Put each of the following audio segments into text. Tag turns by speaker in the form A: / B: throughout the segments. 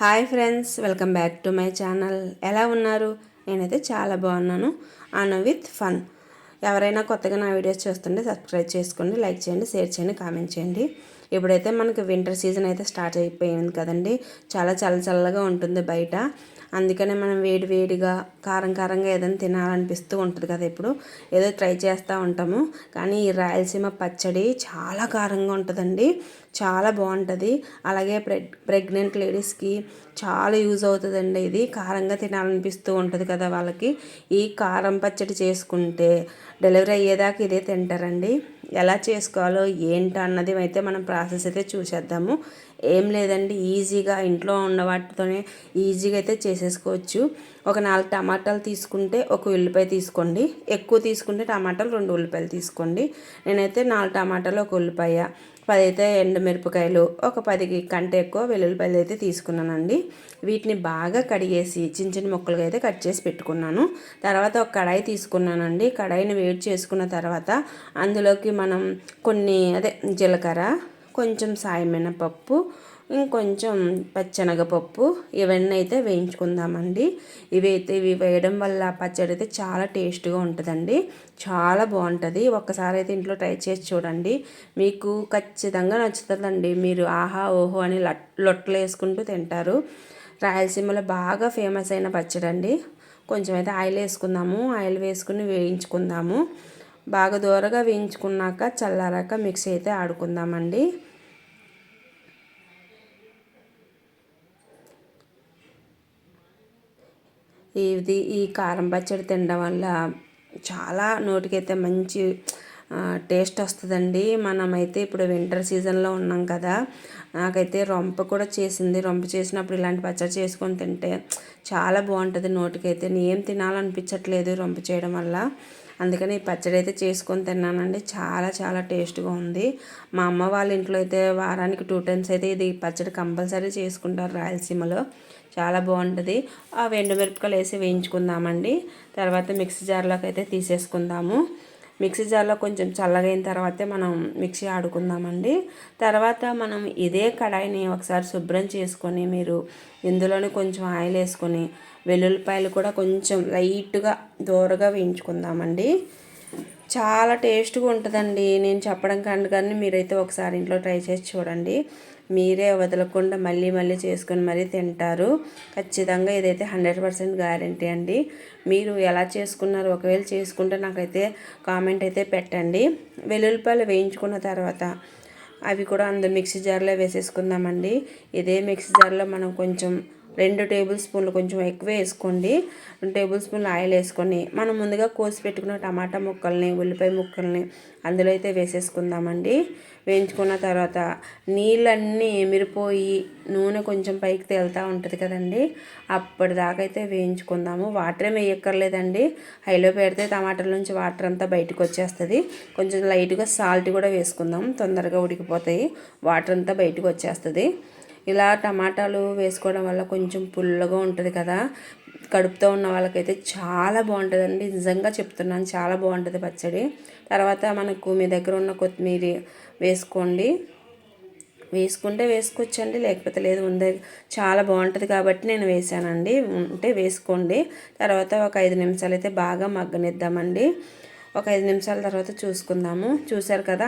A: Hi friends welcome back to my channel. ఎలా ఉన్నారు? నేనైతే చాలా బాగున్నాను. On with fun. ఎవరైనా కొత్తగా నా వీడియోస్ చూస్తుంటే సబ్స్క్రైబ్ చేసుకోండి లైక్ చేయండి షేర్ చేయండి కామెంట్ చేయండి. ఇప్పుడైతే మనకి వింటర్ సీజన్ అయితే స్టార్ట్ అయిపోయింది కదండి. చాలా చల్ల చల్లగా ఉంటుంది బయట. అందుకనే మనం వేడి వేడిగా కారం కారంగా ఏదైనా తినాలనిపిస్తూ ఉంటుంది కదా ఇప్పుడు. ఏదో ట్రై చేస్తూ ఉంటాము. కానీ ఈ రాయలసీమ పచ్చడి చాలా కారంగా ఉంటుందండి. చాలా బాగుంటుంది. అలాగే ప్రెగ్ ప్రెగ్నెంట్ లేడీస్కి చాలా యూజ్ అవుతుందండి ఇది. కారంగా తినాలనిపిస్తూ ఉంటుంది కదా వాళ్ళకి. ఈ కారం పచ్చడి చేసుకుంటే డెలివరీ అయ్యేదాకా ఇదే తింటారండి. ఎలా చేసుకోవాలో ఏంటి అన్నది అయితే మనం ప్రాసెస్ అయితే చూసేద్దాము. ఏం లేదండి ఈజీగా ఇంట్లో ఉన్న వాటితోనే ఈజీగా అయితే చేసేసుకోవచ్చు. ఒక నాలుగు టమాటాలు తీసుకుంటే ఒక ఉల్లిపాయ తీసుకోండి. ఎక్కువ తీసుకుంటే టమాటాలు రెండు ఉల్లిపాయలు తీసుకోండి. నేనైతే నాలుగు టమాటాలు ఒక ఉల్లిపాయ పది అయితే ఎండుమిరపకాయలు ఒక పదికి కంటే ఎక్కువ వెల్లుల్లిపాయలు అయితే తీసుకున్నానండి. వీటిని బాగా కడిగేసి చిన్న చిన్న ముక్కలుగా అయితే కట్ చేసి పెట్టుకున్నాను. తర్వాత ఒక కడాయి తీసుకున్నానండి. కడాయిని వేడి చేసుకున్న తర్వాత అందులోకి మనం కొన్ని అదే జీలకర్ర కొంచెం సాయమినపప్పు ఇంకొంచెం పచ్చెనగపప్పు ఇవన్నీ అయితే వేయించుకుందామండి. ఇవైతే ఇవి వేయడం వల్ల పచ్చడి అయితే చాలా టేస్ట్గా ఉంటుందండి. చాలా బాగుంటుంది. ఒక్కసారి అయితే ఇంట్లో ట్రై చేసి చూడండి. మీకు ఖచ్చితంగా నచ్చుతుందండి. మీరు ఆహా ఓహో అని లొట్టలు వేసుకుంటూ తింటారు. రాయలసీమలో బాగా ఫేమస్ అయిన పచ్చడి అండి కొంచెం అయితే ఆయిల్ వేసుకుందాము. ఆయిల్ వేసుకుని వేయించుకుందాము. బాగా దూరగా వేయించుకున్నాక చల్లారాక మిక్సీ అయితే ఆడుకుందామండి. ఇది ఈ కారం పచ్చడి తినడం వల్ల చాలా నోటికైతే మంచి టేస్ట్ వస్తుందండి. మనమైతే ఇప్పుడు వింటర్ సీజన్లో ఉన్నాం కదా. నాకైతే రొంప కూడా చేసింది. రొంప చేసినప్పుడు ఇలాంటి పచ్చడి చేసుకొని తింటే చాలా బాగుంటుంది నోటికైతే. ఏం తినాలనిపించట్లేదు రొంప చేయడం వల్ల. అందుకని ఈ పచ్చడి అయితే చేసుకొని తిన్నానండి. చాలా చాలా టేస్ట్గా ఉంది. మా అమ్మ వాళ్ళ ఇంట్లో అయితే వారానికి టూ టైమ్స్ అయితే ఇది పచ్చడి కంపల్సరీ చేసుకుంటారు రాయలసీమలో. చాలా బాగుంటుంది. ఆ ఎండుమిరపకాయలు వేసి వేయించుకుందామండి. తర్వాత మిక్సీ జార్లోకి అయితే తీసేసుకుందాము. మిక్సీ జార్లో కొంచెం చల్లగైన తర్వాతే మనం మిక్సీ ఆడుకుందామండి. తర్వాత మనం ఇదే కడాయిని ఒకసారి శుభ్రం చేసుకొని మీరు ఇందులోనే కొంచెం ఆయిల్ వేసుకొని వెల్లుల్లిపాయలు కూడా కొంచెం లైట్గా దూరగా వేయించుకుందామండి. చాలా టేస్ట్గా ఉంటుందండి. నేను చెప్పడం కంటే కానీ మీరైతే ఒకసారి ఇంట్లో ట్రై చేసి చూడండి. మీరే వదలకుండా మళ్ళీ మళ్ళీ చేసుకొని మరీ తింటారు. ఖచ్చితంగా ఇదైతే హండ్రెడ్ పర్సెంట్ గ్యారంటీ అండి. మీరు ఎలా చేసుకున్నారు ఒకవేళ చేసుకుంటే నాకైతే కామెంట్ అయితే పెట్టండి. వెల్లుల్లిపాయలు వేయించుకున్న తర్వాత అవి కూడా అందు మిక్సీ జార్లో వేసేసుకుందామండి. ఇదే మిక్సీ జార్లో మనం కొంచెం రెండు టేబుల్ స్పూన్లు కొంచెం ఎక్కువ వేసుకోండి. రెండు టేబుల్ స్పూన్లు ఆయిల్ వేసుకొని మనం ముందుగా కోసి పెట్టుకున్న టమాటా ముక్కల్ని ఉల్లిపాయ ముక్కల్ని అందులో అయితే వేసేసుకుందామండి. వేయించుకున్న తర్వాత నీళ్ళన్నీ ఎమిరిపోయి నూనె కొంచెం పైకి తేలుతూ ఉంటుంది కదండి. అప్పటిదాకా అయితే వేయించుకుందాము. వాటర్ ఏమి వేయక్కర్లేదండి. హైలో పెడితే టమాటాల నుంచి వాటర్ అంతా బయటకు వచ్చేస్తుంది. కొంచెం లైట్గా సాల్ట్ కూడా వేసుకుందాం. తొందరగా ఉడికిపోతాయి. వాటర్ అంతా బయటకు వచ్చేస్తుంది. ఇలా టమాటాలు వేసుకోవడం వల్ల కొంచెం పుల్లగా ఉంటుంది కదా. కడుపుతో ఉన్న వాళ్ళకైతే చాలా బాగుంటుందండి. నిజంగా చెప్తున్నాను చాలా బాగుంటుంది పచ్చడి. తర్వాత మనకు మీ దగ్గర ఉన్న కొత్తిమీర వేసుకోండి. వేసుకుంటే వేసుకోవచ్చండి లేకపోతే లేదు ఉందే చాలా బాగుంటుంది కాబట్టి నేను వేసానండి. ఉంటే వేసుకోండి. తర్వాత ఒక ఐదు నిమిషాలు అయితే బాగా మగ్గనిద్దామండి. ఒక ఐదు నిమిషాల తర్వాత చూసుకుందాము. చూసారు కదా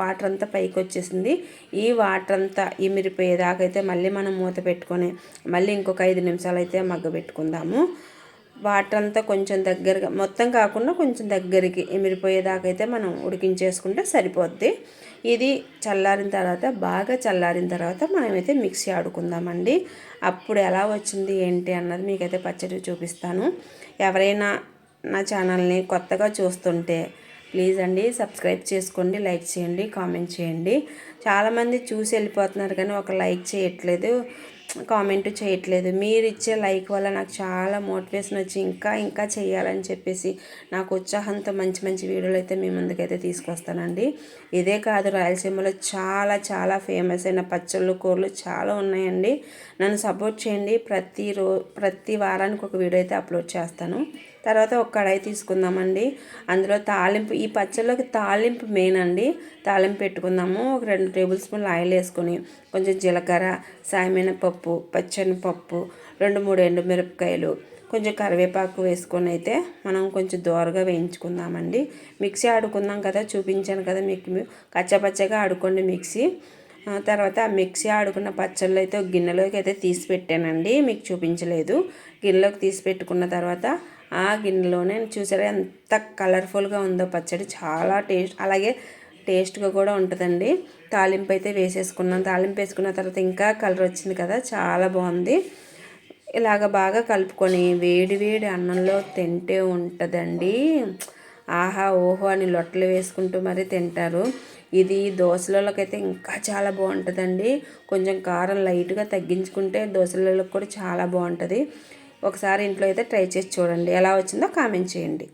A: వాటర్ అంతా పైకి వచ్చేసింది. ఈ వాటర్ అంతా ఇమిరిపోయేదాకైతే మళ్ళీ మనం మూత పెట్టుకొని మళ్ళీ ఇంకొక ఐదు నిమిషాలు అయితే మగ్గ పెట్టుకుందాము. వాటర్ అంతా కొంచెం దగ్గరగా మొత్తం కాకుండా కొంచెం దగ్గరికి ఇమిరిపోయేదాకా అయితే మనం ఉడికించేసుకుంటే సరిపోద్ది. ఇది చల్లారిన తర్వాత బాగా చల్లారిన తర్వాత మనమైతే మిక్సీ ఆడుకుందామండి. అప్పుడు ఎలా వచ్చింది ఏంటి అన్నది మీకైతే పచ్చడి చూపిస్తాను. ఎవరైనా నా ఛానల్ని కొత్తగా చూస్తుంటే ప్లీజ్ అండి సబ్స్క్రైబ్ చేసుకోండి లైక్ చేయండి కామెంట్ చేయండి. చాలామంది చూసి వెళ్ళిపోతున్నారు కానీ ఒక లైక్ చేయట్లేదు. కామెంట్ చేయట్లేదు. మీరు ఇచ్చే లైక్ వల్ల నాకు చాలా మోటివేషన్ వచ్చి ఇంకా ఇంకా చేయాలని చెప్పేసి నాకు ఉత్సాహంతో మంచి మంచి వీడియోలు అయితే మీ ముందుకైతే తీసుకొస్తానండి. ఇదే కాదు రాయలసీమలో చాలా చాలా ఫేమస్ అయిన పచ్చళ్ళు కూరలు చాలా ఉన్నాయండి. నన్ను సపోర్ట్ చేయండి. ప్రతి రో ప్రతి వారానికి ఒక వీడియో అయితే అప్లోడ్ చేస్తాను. తర్వాత ఒక కడాయి తీసుకుందామండి. అందులో తాలింపు ఈ పచ్చళ్ళకి తాలింపు మెయిన్ అండి. తాలింపు పెట్టుకుందాము. ఒక రెండు టేబుల్ స్పూన్లు ఆయిల్ వేసుకొని కొంచెం జీలకర్ర సాయమైన పప్పు పచ్చని పప్పు రెండు మూడు ఎండుమిరపకాయలు కొంచెం కరివేపాకు వేసుకొని అయితే మనం కొంచెం దోరగా వేయించుకుందామండి. మిక్సీ ఆడుకుందాం కదా చూపించాను కదా మీకు కచ్చపచ్చగా ఆడుకోండి మిక్సీ. తర్వాత ఆ మిక్సీ ఆడుకున్న పచ్చళ్ళు అయితే ఒక గిన్నెలోకి అయితే తీసి పెట్టానండి మీకు చూపించలేదు. గిన్నెలోకి తీసి పెట్టుకున్న తర్వాత ఆ గిన్నెలోనే చూసారా ఎంత కలర్ఫుల్గా ఉందో పచ్చడి చాలా టేస్ట్. అలాగే టేస్ట్గా కూడా ఉంటుందండి. తాలింపు అయితే వేసేసుకున్నాం. తాలింపు వేసుకున్న తర్వాత ఇంకా కలర్ వచ్చింది కదా చాలా బాగుంది. ఇలాగ బాగా కలుపుకొని వేడి వేడి అన్నంలో తింటే ఉంటుందండి. ఆహా ఓహో అని లొట్టలు వేసుకుంటూ మరీ తింటారు. ఇది దోశలలోకైతే ఇంకా చాలా బాగుంటుందండి. కొంచెం కారం లైట్గా తగ్గించుకుంటే దోశలలోకి కూడా చాలా బాగుంటుంది. ఒకసారి ఇంట్లో అయితే ట్రై చేసి చూడండి. ఎలా వచ్చిందో కామెంట్ చేయండి.